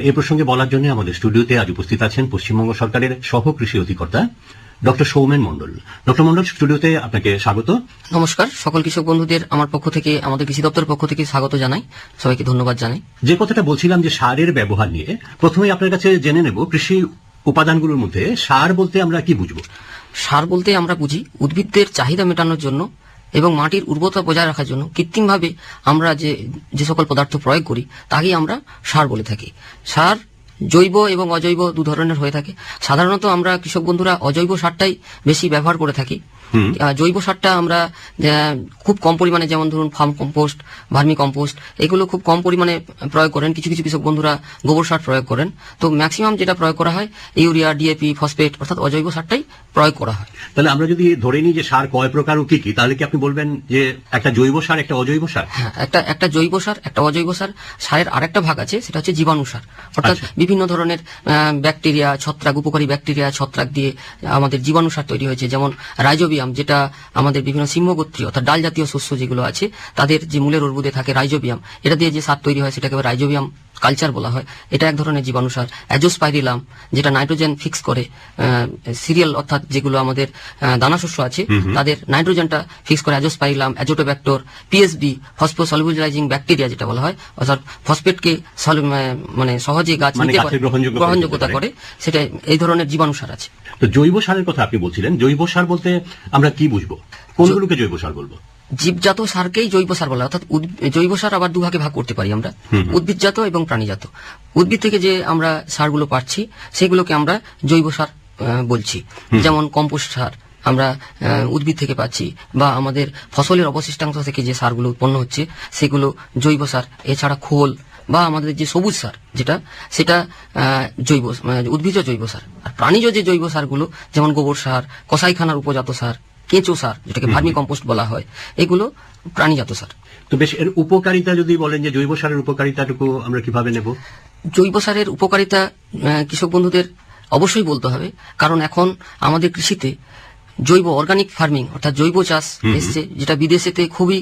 আর এ প্রসঙ্গে বলার জন্য আমাদের স্টুডিওতে আজ উপস্থিত আছেন পশ্চিমবঙ্গ সরকারের সহ কৃষি অধিকর্তা ডক্টর সৌমেন মণ্ডল। ডক্টর মণ্ডল স্টুডিওতে আপনাকে স্বাগত। নমস্কার। সকল কৃষক বন্ধুদের আমার পক্ষ থেকে আমাদের কৃষি দপ্তরের পক্ষ থেকে স্বাগত জানাই। সবাইকে ধন্যবাদ জানাই। যে কথাটা বলছিলাম যে সারের ব্যবহার নিয়ে প্রথমেই আপনার কাছে জেনে নেব কৃষি উপাদানগুলোর মধ্যে সার বলতে আমরা কি বুঝব? সার বলতে আমরা বুঝি উদ্ভিদদের চাহিদা মেটানোর জন্য এবং মাটির উর্বরতা বজায় রাখার জন্য কৃত্রিমভাবে আমরা যে যে সকল পদার্থ প্রয়োগ করি, তাকেই আমরা সার বলে থাকি। সার জৈব এবং অজৈব দু ধরনের হয়ে থাকে। সাধারণত আমরা কৃষক বন্ধুরা অজৈব সারটাই বেশি ব্যবহার করে থাকি। জৈব সারটা আমরা খুব কম পরিমাণে যেমন ধরুন ফার্ম কম্পোস্ট ভার্মি কম্পোস্ট এগুলো খুব কম পরিমাণে প্রয়োগ করেন। কিছু কিছু কৃষক বন্ধুরা গোবর সার প্রয়োগ করেন। তো ম্যাক্সিমাম যেটা প্রয়োগ করা হয় ইউরিয়া ডিএপি ফসফেট অর্থাৎ অজৈব সারটাই প্রয়োগ করা হয়। তাহলে আমরা যদি ধরে নিই যে সার কয় প্রকার ও কি কি তাহলে কি আপনি বলবেন যে একটা জৈব সার একটা অজৈব সার? হ্যাঁ একটা একটা জৈব সার একটা অজৈব সার। সারের আরেকটা ভাগ আছে সেটা হচ্ছে জীবাণু সার। অর্থাৎ আচ্ছা। বিভিন্ন ধরনের ব্যাকটেরিয়া, ছত্রাক, উপকারী ব্যাকটেরিয়া, ছত্রাক দিয়ে আমাদের জীবাণু সার তৈরি হয়েছে। যেমন রাইজোবিয়াম, যেটা আমাদের বিভিন্ন সিংহগোত্রী, অর্থাৎ ডাল জাতীয় শস্য যেগুলো আছে, তাদের যে মূলের অর্বুদে থাকে রাইজোবিয়াম, এটা দিয়ে যে সার তৈরি হয় সেটাকে রাইজোবিয়াম কালচার বলা হয় এটা এক ধরনের জীবাণু সার অ্যাজোস্পাইরিলাম যেটা নাইট্রোজেন ফিক্স করে সিরিয়াল অর্থাৎ যেগুলো আমাদের আহ, দানা শস্য আছে তাদের নাইট্রোজেনটা ফিক্স করে azospirillum azotobacter PSB phosphosolubilizing bacteria যেটা বলা হয় অর্থাৎ ফসফেটকে মানে সহজে গাছ মানে গ্রহণযোগ্যতা করে সেটা এই ধরনের জীবাণু সার আছে। তো জৈব সারের কথা আপনি বলছিলেন জৈব সার বলতে আমরা কি বুঝব? কোনগুলোকে জৈব সার বলব? জীবজাত সারকেই জৈব সার বলা অর্থাৎ জৈব সার আবার দুভাগে ভাগ করতে পারি আমরা। উদ্ভিদজাত এবং প্রাণীজাত। উদ্ভিদ থেকে যে আমরা সারগুলো পাচ্ছি সেগুলোকে আমরা জৈব সার বলছি। যেমন কম্পোস্ট সার আমরা উদ্ভিদ থেকে পাচ্ছি বা আমাদের ফসলের অবশিষ্টাংশ থেকে যে সারগুলো উৎপন্ন হচ্ছে সেগুলো জৈব সার এছাড়া খোল বা আমাদের যে সবুজ সার যেটা সেটা জৈব মানে উদ্ভিজ জৈব সার। আর প্রাণীজ যে জৈব সারগুলো যেমন গোবর সার কসাইখানার উপজাত সার কেঁচো সার যেটাকে ভার্মি কম্পোস্ট বলা হয় এগুলো প্রাণীজাত সার। তো বেশ এর উপকারিতা যদি বলেন যে জৈব সারের উপকারিতাটুকু আমরা কীভাবে নেব? জৈব সারের উপকারিতা কৃষক বন্ধুদের অবশ্যই বলতে হবে কারণ এখন আমাদের কৃষিতে জৈব অর্গানিক ফার্মিং অর্থাৎ জৈব চাষ এসছে যেটা বিদেশেতে খুবই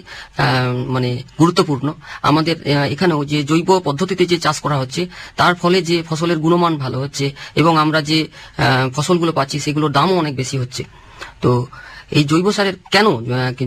মানে গুরুত্বপূর্ণ। আমাদের এখানেও যে জৈব পদ্ধতিতে যে চাষ করা হচ্ছে তার ফলে যে ফসলের গুণমান ভালো হচ্ছে এবং আমরা যে ফসলগুলো পাচ্ছি সেগুলোর দামও অনেক বেশি হচ্ছে। তো এই জৈব সারের কেন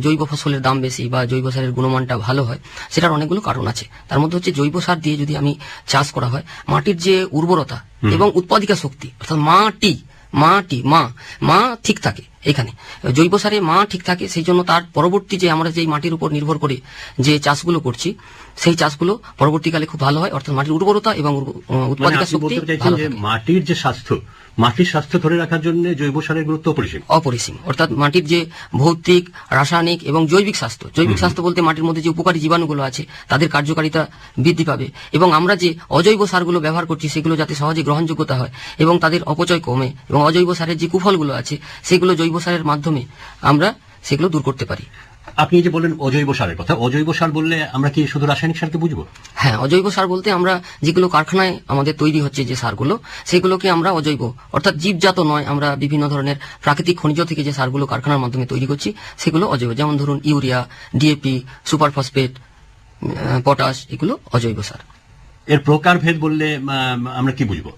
জৈব ফসলের দাম বেশি বা জৈব সারের গুণমানটা ভালো হয় সেটার অনেকগুলো কারণ আছে। তার মধ্যে হচ্ছে জৈব সার দিয়ে যদি আমি চাষ করা হয় মাটির যে উর্বরতা এবং উৎপাদিকা শক্তি অর্থাৎ মাটি মাটি মা মা ঠিক থাকে এখানে। জৈব সারে মা ঠিক থাকে সেই জন্য তার পরবর্তী যে আমরা যে মাটির উপর নির্ভর করে যে চাষগুলো করছি সেই চাষগুলো পরবর্তীকালে খুব ভালো হয়। অর্থাৎ মাটির উর্বরতা এবং মানে উৎপাদিকা আপনি শক্তি। মাটির যে স্বাস্থ্য মাটির স্বাস্থ্য ধরে রাখার জন্য জৈব সারের গুরুত্ব অপরিসীম। অপরিসীম। অর্থাৎ মাটির যে ভৌতিক রাসায়নিক এবং জৈবিক স্বাস্থ্য জৈবিক স্বাস্থ্য বলতে মাটির মধ্যে যে উপকারী জীবাণুগুলো আছে তাদের কার্যকারিতা বৃদ্ধি পাবে। এবং আমরা যে অজৈব সারগুলো ব্যবহার করছি সেগুলো যাতে সহজে গ্রহণযোগ্যতা হয় এবং তাদের অপচয় কমে এবং অজৈব সারের যে কুফলগুলো আছে সেগুলো জৈব সারের মাধ্যমে আমরা সেগুলো দূর করতে পারি। আপনি যে বললেন অজৈব সারের কথা, অজৈব সার বললে আমরা কি শুধু রাসায়নিক সারকে বুঝব? হ্যাঁ অজৈব সার বলতে আমরা যেগুলো কারখানায় আমাদের তৈরি হচ্ছে যে সারগুলো, সেগুলোকে আমরা অজৈব, অর্থাৎ জীবজাত নয়, আমরা বিভিন্ন ধরনের প্রাকৃতিক খনিজ থেকে যে সারগুলো কারখানার মাধ্যমে তৈরি করছি, সেগুলো অজৈব। যেমন ধরুন urea, DAP super phosphate potash, এগুলো অজৈব সার। এর প্রকারভেদ বললে আমরা কি বুঝব?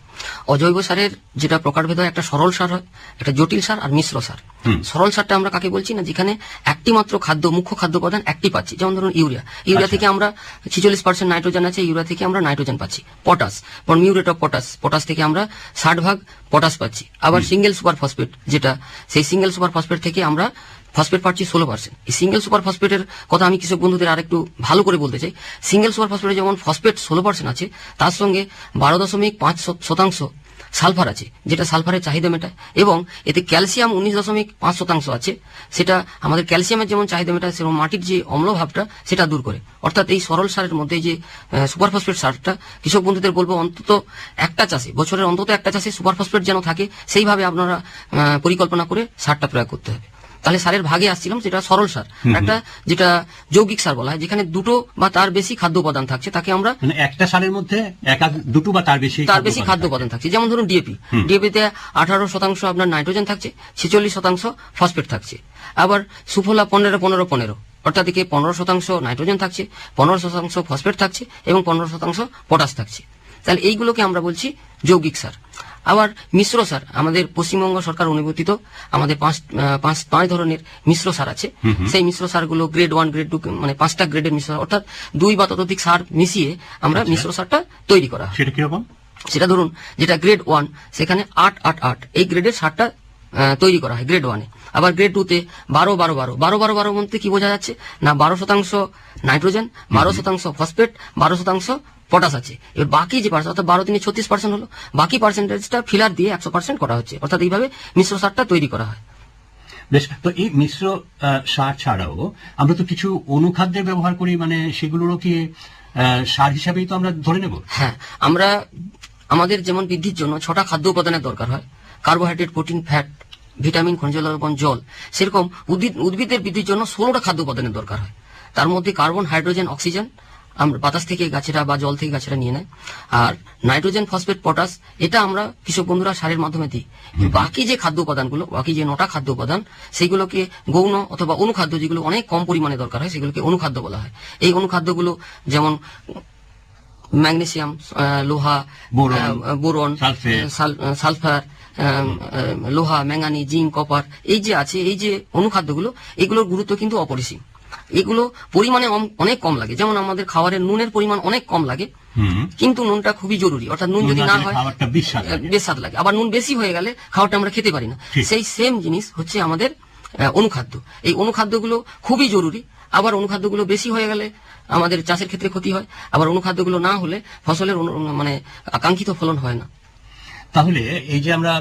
অজৈব সারের যেটা প্রকারভেদ হয় একটা সরল সার হয় একটা জটিল সার আর মিশ্র সার। সরল সারটা আমরা কাকে বলছি না? যেখানে একটি মাত্র খাদ্য মুখ্য খাদ্য উপাদান একটি পাচ্ছি। যেমন ধরুন ইউরিয়া। ইউরিয়া আচ্ছা। থেকে আমরা ছিচল্লিশ পার্সেন্ট নাইট্রোজেন আছে ইউরিয়া থেকে আমরা নাইট্রোজেন পাচ্ছি। Potash. Muriate of potash. Potash থেকে আমরা ষাট ভাগ পটাশ পাচ্ছি। আবার সিঙ্গেল সুপার ফসফেট যেটা সেই সিঙ্গেল সুপার ফসফেট থেকে আমরা ফসফেট পাচ্ছি ষোলো পার্সেন্ট এই সিঙ্গেল সুপার ফসফেটের কথা আমি কৃষক বন্ধুদের আরেকটু ভালো করে বলতে চাই। সিঙ্গেল সুপার ফসফেটে যেমন ফসফেট ষোলো পার্সেন্ট আছে, তার সঙ্গে বারো দশমিক পাঁচ শতাংশ সালফার আছে, যেটা সালফারের চাহিদা মেটায় এবং এতে ক্যালসিয়াম উনিশ দশমিক পাঁচ শতাংশ আছে। সেটা আমাদের ক্যালসিয়ামের যেমন চাহিদা মেটায়, সেরকম মাটির যে অম্লভাবটা, সেটা দূর করে। অর্থাৎ এই সরল সারের মধ্যে যে সুপার ফসফেট সারটা, কৃষক বন্ধুদের বলব অন্তত একটা চাষে, বছরের অন্তত একটা চাষে সুপার ফসফেট যেন থাকে, সেইভাবে আপনারা পরিকল্পনা করে সারটা প্রয়োগ করতে হবে। তাহলে সারের ভাগে আসছিলাম সেটা সরল সার। একটা যেটা যৌগিক সার বলা হয় যেখানে দুটো বা তার বেশি খাদ্য উপাদান থাকছে তাকে আমরা মানে একটা সারের মধ্যে দুটো বা তার বেশি তার বেশি খাদ্য উপাদান থাকছে। যেমন ধরুন ডিএপি ডিএপিতে আঠারো শতাংশ আপনার নাইট্রোজেন থাকছে ছেচল্লিশ শতাংশ ফসফেট থাকছে। আবার সুফলা পনেরো পনেরো পনেরো। অর্থাৎ একে পনেরো শতাংশ নাইট্রোজেন থাকছে পনেরো শতাংশ ফসফেট থাকছে এবং পনেরো শতাংশ পটাশ থাকছে। তাহলে এইগুলোকে আমরা বলছি যৌগিক সার। আবার মিশ্র সার আমাদের পশ্চিমবঙ্গ সরকার অনুমোদিত আমাদের পাঁচ পাঁচ পাঁচ ধরনের মিশ্র সার আছে। সেই মিশ্র সারগুলো গ্রেড ওয়ান গ্রেড টু মানে পাঁচটা গ্রেডের মিশ্র অর্থাৎ দুই বা ততোধিক সার মিশিয়ে আমরা মিশ্র সারটা তৈরি করা হয়। সেটা কীরকম? সেটা ধরুন যেটা গ্রেড ওয়ান সেখানে আট আট আট এই গ্রেডের সারটা তৈরি করা হয় গ্রেড ওয়ানে আবার গ্রেড টুতে বারো বারো বারো বারো বারো বারো মধ্যে কি বোঝা যাচ্ছে? না বারো শতাংশ নাইট্রোজেন বারো শতাংশ ফসফেট বারো শতাংশ পটাশ আছে। এবার বাকি যে পার্সেন্ট অর্থাৎ বারো তিনে ছত্রিশ পার্সেন্ট হলো বাকি পার্সেন্টেজটা ফিলার দিয়ে একশো পার্সেন্ট করা হচ্ছে। অর্থাৎ এইভাবে মিশ্র সারটা তৈরি করা হয়। বেশ তো এই মিশ্র সার ছাড়াও আমরা তো কিছু অনুখাদ্যের ব্যবহার করি মানে সেগুলোরও কি সার হিসাবেই তো আমরা ধরে নেব? হ্যাঁ আমরা আমাদের যেমন বৃদ্ধির জন্য ছটা খাদ্য উপাদানের দরকার হয়। কার্বোহাইড্রেট প্রোটিন ফ্যাট ভিটামিন খনিজ লবণ জল সেরকম উদ্ভিদ উদ্ভিদের বৃদ্ধির জন্য ষোলোটা খাদ্য উপাদানের দরকার হয়। তার মধ্যে কার্বন হাইড্রোজেন অক্সিজেন আমরা বাতাস থেকে গাছেরা বা জল থেকে গাছেরা নিয়ে নেয়। আর নাইট্রোজেন ফসফেট পটাশ এটা আমরা কৃষক বন্ধুরা সারের মাধ্যমে দিই। বাকি যে খাদ্য উপাদানগুলো বাকি যে নটা খাদ্য উপাদান সেগুলোকে গৌণ অথবা অনুখাদ্য যেগুলো অনেক কম পরিমাণে দরকার হয় সেগুলোকে অনুখাদ্য বলা হয়। এই অনুখাদ্যগুলো যেমন ম্যাগনেসিয়াম লোহা বোরন, সালফার লোহা ম্যাঙ্গানি জিঙ্ক কপার এই যে আছে এই যে অনুখাদ্যগুলো এগুলোর গুরুত্ব কিন্তু অপরিসীম। এগুলো পরিমাণে অনেক কম লাগে। যেমন আমাদের খাবারের নুনের পরিমাণ অনেক কম লাগে কিন্তু নুনটা খুবই জরুরি। অর্থাৎ নুন যদি না হয় বেশ স্বাদ লাগে। আবার নুন বেশি হয়ে গেলে খাবারটা আমরা খেতে পারি না। সেই সেম জিনিস হচ্ছে আমাদের অনুখাদ্য। এই অনুখাদ্যগুলো খুবই জরুরি। আবার অনুখাদ্যগুলো বেশি হয়ে গেলে আমাদের চাষের ক্ষেত্রে ক্ষতি হয়। আবার অনুখাদ্যগুলো না হলে ফসলের মানে আকাঙ্ক্ষিত ফলন হয় না। তাহলে এই যে আমরা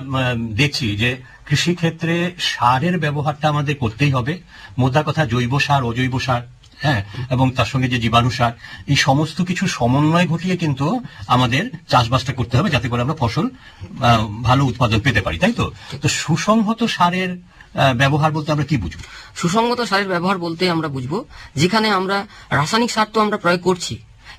দেখছি যে কৃষি ক্ষেত্রে সারের ব্যবহারটা আমাদের করতেই হবে। মোদ্দা কথা জৈব সার, অজৈব সার হ্যাঁ এবং তার সঙ্গে যে জীবাণু সার, এই সমস্ত কিছু সমন্বয় ঘটিয়ে কিন্তু আমাদের চাষবাসটা করতে হবে যাতে করে আমরা ফসল ভালো উৎপাদন পেতে পারি, তাই তো? তো সুসংহত সারের ব্যবহার বলতে আমরা কি বুঝব? সুসংগত সারের ব্যবহার বলতে আমরা বুঝব, যেখানে আমরা রাসায়নিক সার তো আমরা প্রয়োগ করছি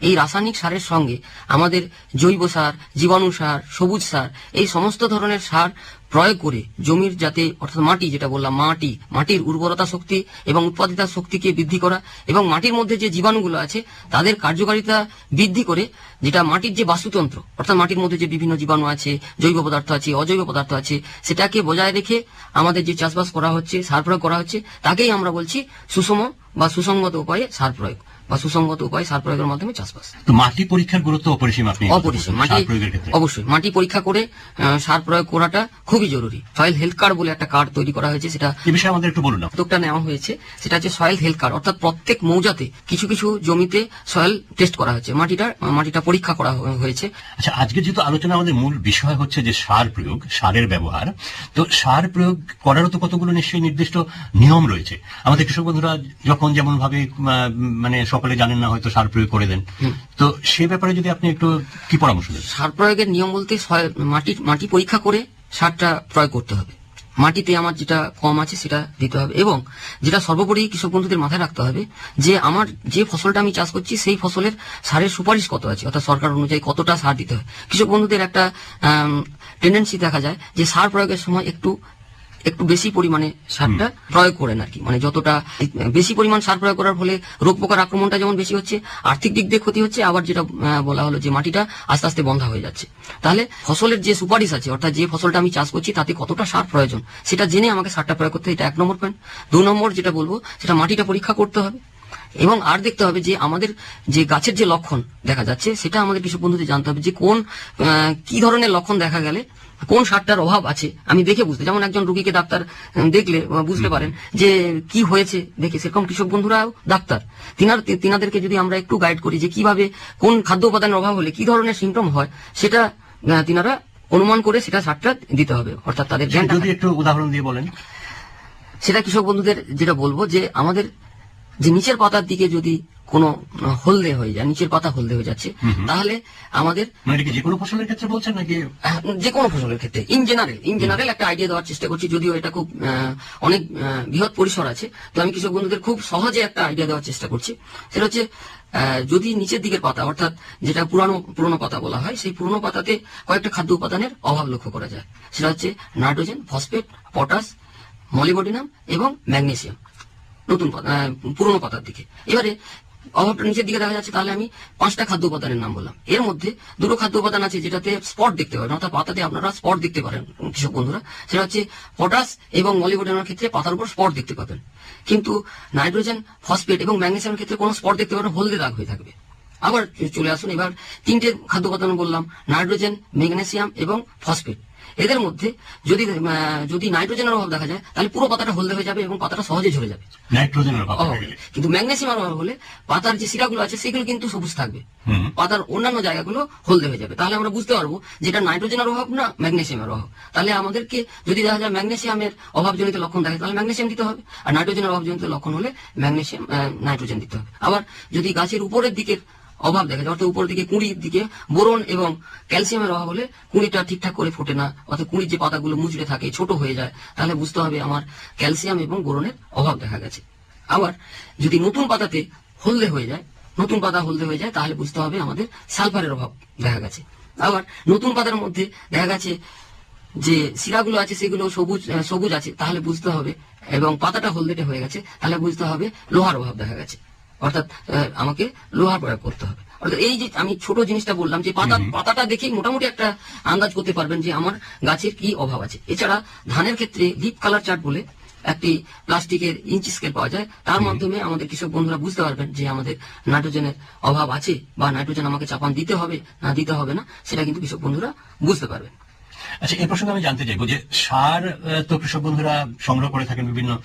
এই রাসায়নিক সারের সঙ্গে আমাদের জৈব সার, জীবাণু সার, সবুজ সার, এই সমস্ত ধরনের সার প্রয়োগ করে জমির যাতে, অর্থাৎ মাটি যেটা বললাম, মাটি, মাটির উর্বরতা শক্তি এবং উৎপাদিতা শক্তিকে বৃদ্ধি করা এবং মাটির মধ্যে যে জীবাণুগুলো আছে, তাদের কার্যকারিতা বৃদ্ধি করে, যেটা মাটির যে বাস্তুতন্ত্র, অর্থাৎ মাটির মধ্যে যে বিভিন্ন জীবাণু আছে, জৈব পদার্থ আছে, অজৈব পদার্থ আছে, সেটাকে বজায় রেখে আমাদের যে চাষবাস করা হচ্ছে, সার প্রয়োগ করা হচ্ছে, তাকেই আমরা বলছি সুষম বা সুসংগত উপায়ে সার প্রয়োগ। বা সুসংগত উপায়ে সার প্রয়োগের মাধ্যমে চাষবাস। তো মাটি পরীক্ষার গুরুত্ব অপরিসীম আপনি অপরিসীম। মাটি অবশ্যই। মাটি পরীক্ষা করে সার প্রয়োগ করাটা খুবই জরুরি। সয়েল হেলথ কার্ড বলে একটা কার্ড তৈরি করা হয়েছে সেটা এ বিষয়ে আমাদের একটু বলুন না। উদ্যোগটা নেওয়া হয়েছে সেটা হচ্ছে সয়েল হেলথ কার্ড। অর্থাৎ প্রত্যেক মৌজাতে কিছু কিছু জমিতে সয়েল টেস্ট করা হয়েছে। মাটিটা মাটিটা পরীক্ষা করা হয়েছে। আচ্ছা আজকে যেহেতু আলোচনা আমাদের মূল বিষয় হচ্ছে যে সার প্রয়োগ সারের ব্যবহার তো সার প্রয়োগ করারও তো কতগুলো নিশ্চয়ই নির্দিষ্ট নিয়ম রয়েছে। আমাদের কৃষক বন্ধুরা যখন যেমন ভাবে মানে সকলে জানেন না হয়তো সার প্রয়োগ করে দেন। তো সে ব্যাপারে যদি আপনি একটু কি পরামর্শ দেন? সার প্রয়োগের নিয়ম বলতে মাটি মাটি পরীক্ষা করে সারটা প্রয়োগ করতে হবে। মাটিতে আমার যেটা কম আছে সেটা দিতে হবে এবং যেটা সর্বোপরি কৃষক বন্ধুদের মাথায় রাখতে হবে যে আমার যে ফসলটা আমি চাষ করছি সেই ফসলের সারের সুপারিশ কত আছে অর্থাৎ সরকার অনুযায়ী কতটা সার দিতে হয়। কৃষক বন্ধুদের একটা টেন্ডেন্সি দেখা যায় যে সার প্রয়োগের সময় একটু একটু বেশি পরিমাণে সারটা প্রয়োগ করেন আর কি। মানে যতটা বেশি পরিমাণ সার প্রয়োগ করার ফলে রোগ পোকার আক্রমণটা যেমন বেশি হচ্ছে আর্থিক দিক দিয়ে ক্ষতি হচ্ছে আবার যেটা বলা হলো যে মাটিটা আস্তে আস্তে বন্ধা হয়ে যাচ্ছে। তাহলে ফসলের যে সুপারিশ আছে অর্থাৎ যে ফসলটা আমি চাষ করছি তাতে কতটা সার প্রয়োজন সেটা জেনে আমাকে সারটা প্রয়োগ করতে হবে, এটা এক নম্বর পয়েন্ট দু নম্বর যেটা বলব সেটা মাটিটা পরীক্ষা করতে হবে। এবং আর দেখতে হবে যে আমাদের যে গাছের যে লক্ষণ দেখা যাচ্ছে সেটা আমাদের কৃষক বন্ধুদের জানতে হবে যে কোন কি ধরনের লক্ষণ দেখা গেলে কোন সারটার অভাব আছে আমি দেখে বুঝতে যেমন একজন রুগীকে ডাক্তার দেখলে বুঝতে পারেন যে কি হয়েছে দেখে সেরকম কৃষক বন্ধুরাও ডাক্তার। তিনার তিনাদেরকে যদি আমরা একটু গাইড করি যে কীভাবে কোন খাদ্য উপাদানের অভাব হলে কি ধরনের সিমটম হয় সেটা তিনারা অনুমান করে সেটা সারটা দিতে হবে অর্থাৎ তাদের যদি একটু উদাহরণ দিয়ে বলেন। সেটা কৃষক বন্ধুদের যেটা বলব যে আমাদের যে নিচের পাতার দিকে যদি কোনো হলদে হয়ে যায় নিচের পাতা হলদে হয়ে যাচ্ছে তাহলে আমাদের মানে যে কোনো ফসলের ক্ষেত্রে বলছেন নাকি? যে কোনো ফসলের ক্ষেত্রে ইন জেনারেল ইন জেনারেল একটা আইডিয়া দেওয়ার চেষ্টা করছি যদিও এটা খুব অনেক বৃহৎ পরিসর আছে তো আমি কৃষক বন্ধুদের খুব সহজে একটা আইডিয়া দেওয়ার চেষ্টা করছি। সেটা হচ্ছে আহ, যদি নিচের দিকের পাতা অর্থাৎ যেটা পুরানো পুরনো পাতা বলা হয় সেই পুরনো পাতাতে কয়েকটা খাদ্য উপাদানের অভাব লক্ষ্য করা যায়। সেটা হচ্ছে নাইট্রোজেন ফসফেট পটাশ মলিবডিনাম এবং ম্যাগনেসিয়াম। নতুন পাতা আহ, পুরনো পাতার দিকে। এবারে অভাবটা নিচের দিকে দেখা যাচ্ছে তাহলে আমি পাঁচটা খাদ্য উপাদানের নাম বললাম। এর মধ্যে দুটো খাদ্য উপাদান আছে যেটাতে স্পট দেখতে পারেন অর্থাৎ পাতাতে আপনারা স্পট দেখতে পারেন কৃষক বন্ধুরা। সেটা হচ্ছে পটাশ এবং মলিবডেনের ক্ষেত্রে পাতার উপর স্পট দেখতে পাবেন। কিন্তু নাইট্রোজেন ফসফেট এবং ম্যাগনেসিয়ামের ক্ষেত্রে কোনো স্পট দেখতে পাবেন হলদে দাগ হয়ে থাকবে। আবার চলে আসুন এবার তিনটে খাদ্য উপাদান বললাম নাইট্রোজেন ম্যাগনেসিয়াম এবং ফসফেট। এদের মধ্যে যদি যদি নাইট্রোজেনের অভাব দেখা যায় তাহলে পুরো পাতাটা হলদে হয়ে যাবে এবং পাতাটা সহজে ঝরে যাবে। নাইট্রোজেনের অভাব। কিন্তু ম্যাগনেসিয়াম অভাব হলে পাতার যে শিরাগুলো আছে সেগুলো কিন্তু সবুজ থাকবে। পাতার অন্যান্য জায়গাগুলো হলদে হয়ে যাবে। তাহলে আমরা বুঝতে পারব যেটা নাইট্রোজেনের অভাব না ম্যাগনেসিয়ামের অভাব। তাহলে আমাদেরকে যদি দেখা যায় ম্যাগনেসিয়ামের অভাবজনিত লক্ষণ থাকে তাহলে ম্যাগনেসিয়াম দিতে হবে। আর নাইট্রোজেনের অভাবজনিত লক্ষণ হলে ম্যাগনেসিয়াম নাইট্রোজেন দিতে হবে। আবার যদি গাছের উপরের দিকের অভাব দেখা যায়। অর্থাৎ উপর দিকে কুঁড়ির দিকে বোরন এবং ক্যালসিয়ামের অভাব হলে কুঁড়িটা ঠিকঠাক করে ফোটে না। অর্থাৎ কুঁড়ির যে পাতাগুলো মুচড়ে থাকে, ছোট হয়ে যায়, তাহলে বুঝতে হবে আমার ক্যালসিয়াম এবং বোরনের অভাব দেখা গেছে। আবার যদি নতুন পাতাতে হলদে হয়ে যায়, নতুন পাতা হলদে হয়ে যায়, তাহলে বুঝতে হবে আমাদের সালফারের অভাব দেখা গেছে। আবার নতুন পাতার মধ্যে দেখা গেছে যে শিরাগুলো আছে, সেগুলো সবুজ সবুজ আছে, তাহলে বুঝতে হবে। এবং পাতাটা হলদেটে হয়ে গেছে, তাহলে বুঝতে হবে লোহার অভাব দেখা গেছে। অর্থাৎ আমাকে লোহার প্রয়োগ করতে হবে। অর্থাৎ এই যে আমি ছোট জিনিসটা বললাম যে পাতা পাতাটা দেখেই মোটামুটি একটা আন্দাজ করতে পারবেন যে আমার গাছের কি অভাব আছে। এছাড়া ধানের ক্ষেত্রে লিপ কালার চার্ট বলে একটি প্লাস্টিকের ইঞ্চি স্কেল পাওয়া যায়। তার মাধ্যমে আমাদের কৃষক বন্ধুরা বুঝতে পারবেন যে আমাদের নাইট্রোজেনের অভাব আছে বা নাইট্রোজেন আমাকে চাপান দিতে হবে না দিতে হবে না সেটা কিন্তু কৃষক বন্ধুরা বুঝতে পারবেন। আচ্ছা এই প্রসঙ্গে আমি জানতে চাইব যে সার তো কৃষক বন্ধুরা সংগ্রহ করে থাকেন বিভিন্ন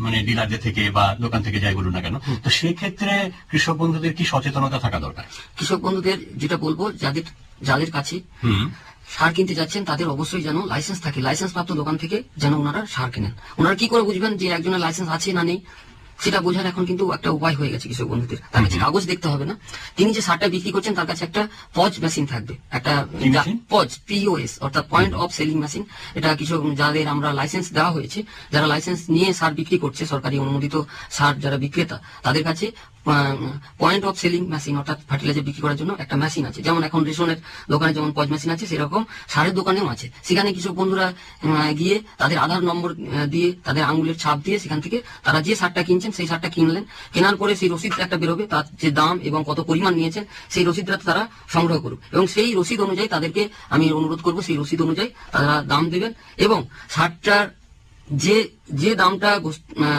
মানে ডিলারদের থেকে বা দোকান থেকে যাই বলুন না কেন তো সেই ক্ষেত্রে কৃষক বন্ধুদের কি সচেতনতা থাকা দরকার? কৃষক বন্ধুদের যেটা বলব যাদের যাদের কাছে হুম। সার কিনতে যাচ্ছেন তাদের অবশ্যই যেন লাইসেন্স থাকে। লাইসেন্স প্রাপ্ত দোকান থেকে যেন ওনারা সার কেনেন। ওনারা কি করে বুঝবেন যে একজনের লাইসেন্স আছে না নেই? সেটা বোঝার এখন কিন্তু একটা উপায় হয়ে গেছে কৃষক বন্ধুদের। তার কাছে কাগজ দেখতে হবে না। তিনি যে সারটা বিক্রি করছেন তার কাছে একটা পজ মেশিন থাকবে। একটা? পজ পিওএস অর্থাৎ পয়েন্ট অফ সেলিং মেশিন এটা কৃষক যাদের আমরা লাইসেন্স দেওয়া হয়েছে যারা লাইসেন্স নিয়ে সার বিক্রি করছে সরকারি অনুমোদিত সার যারা বিক্রেতা তাদের কাছে পয়েন্ট অফ সেলিং মেশিন অর্থাৎ ফার্টিলাইজার বিক্রি করার জন্য একটা মেশিন আছে। যেমন এখন রেশনের দোকানে যেমন পজ মেশিন আছে, সেরকম সারের দোকানেও আছে। সেখানে কিছু বন্ধুরা গিয়ে তাদের আধার নম্বর দিয়ে তাদের আঙুলের ছাপ দিয়ে সেখান থেকে তারা যে সারটা কিনছেন, সেই সারটা কিনলেন। কেনার পরে সেই রসিদ একটা বেরোবে, তার যে দাম এবং কত পরিমাণ নিয়েছেন, সেই রসিদটা তারা সংগ্রহ করুক। এবং সেই রসিদ অনুযায়ী তাদেরকে আমি অনুরোধ করব, সেই রসিদ অনুযায়ী তারা দাম দেবেন এবং সারটার যে যে দামটা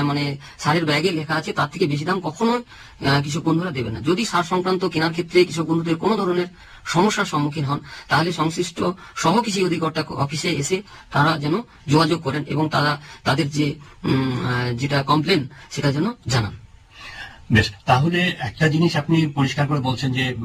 মানে সারের ব্যাগে লেখা আছে তার থেকে বেশি দাম কখনোই আহ, কৃষক বন্ধুরা দেবে না। যদি সার সংক্রান্ত কেনার ক্ষেত্রে কৃষক বন্ধুদের কোনো ধরনের সমস্যার সম্মুখীন হন তাহলে সংশ্লিষ্ট সহ কৃষি অধিকর্তা অফিসে এসে তারা যেন যোগাযোগ করেন এবং তারা তাদের যে যেটা কমপ্লেন সেটা যেন জানান। বেশ তাহলে একটা জিনিস আপনি পরিষ্কার করে বলছেন যে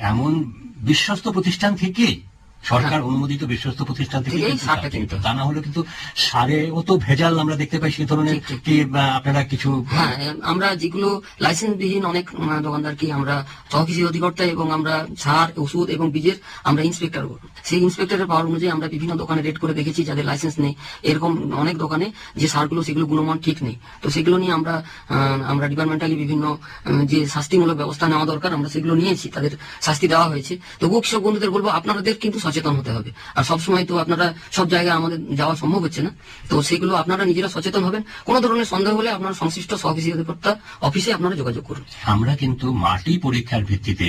এমন বিশ্বস্ত প্রতিষ্ঠান থেকেই সরকার অনুমোদিত বিশ্বস্ত প্রতিষ্ঠান থেকে সারটা কিনতে। তা না হলে কিন্তু সারেও তো ভেজাল আমরা দেখতে পাই সেই ধরনের। কি আপনারা কিছু হ্যাঁ আমরা যেগুলো লাইসেন্সবিহীন অনেক উম, দোকানদারকে আমরা সহকৃষি অধিকর্তা এবং আমরা সার ওষুধ এবং বীজের আমরা ইন্সপেক্টর সেই ইন্সপেক্টরের পাওয়ার অনুযায়ী আমরা বিভিন্ন দোকানে রেড করে দেখেছি যাদের লাইসেন্স নেই। এরকম অনেক দোকানে যে সারগুলো সেগুলো গুণমান ঠিক নেই। তো সেগুলো নিয়ে আমরা আমরা ডিপার্টমেন্টালি বিভিন্ন যে শাস্তিমূলক ব্যবস্থা নেওয়া দরকার আমরা সেগুলো নিয়েছি তাদের শাস্তি দেওয়া হয়েছে। তবুও কৃষক বন্ধুদের বলব আপনাদের কিন্তু সচেতন হতে হবে। আর সবসময় তো আপনারা সব জায়গায় আমাদের যাওয়া সম্ভব হচ্ছে না। তো সেগুলো আপনারা নিজেরা সচেতন হবেন। কোনো ধরনের সন্দেহ হলে আপনার সংশ্লিষ্ট সহকৃষি অধিকর্তা অফিসে আপনারা যোগাযোগ করুন। আমরা কিন্তু মাটি পরীক্ষার ভিত্তিতে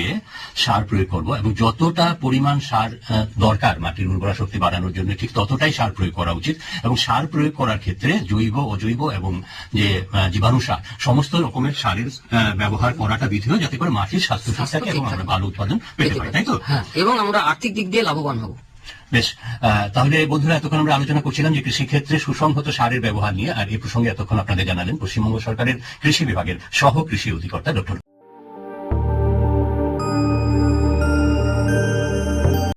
সার প্রয়োগ করব এবং যতটা পরিমাণ সার দরকার মাটির উর্বরা শক্তি বাড়ানোর জন্য ঠিক ততটাই সার প্রয়োগ করা উচিত। এবং সার প্রয়োগ করার ক্ষেত্রে জৈব অজৈব এবং যে জীবাণু সার সমস্ত রকমের সারের ব্যবহার করাটা বিধিও যাতে করে মাটির স্বাস্থ্য ঠিক থাকে এবং আমরা ভালো উৎপাদন পেতে পারি। তাই তো? হ্যাঁ এবং আমরা আর্থিক দিক দিয়ে লাভবান হব। বেশ তাহলে বন্ধুরা, এতক্ষণ আমরা আলোচনা করছিলাম যে কৃষিক্ষেত্রে সুসংহত সারের ব্যবহার নিয়ে, আর এই প্রসঙ্গে এতক্ষণ আপনাদের জানালেন পশ্চিমবঙ্গ সরকারের কৃষি বিভাগের সহ কৃষি অধিকর্তা ডক্টর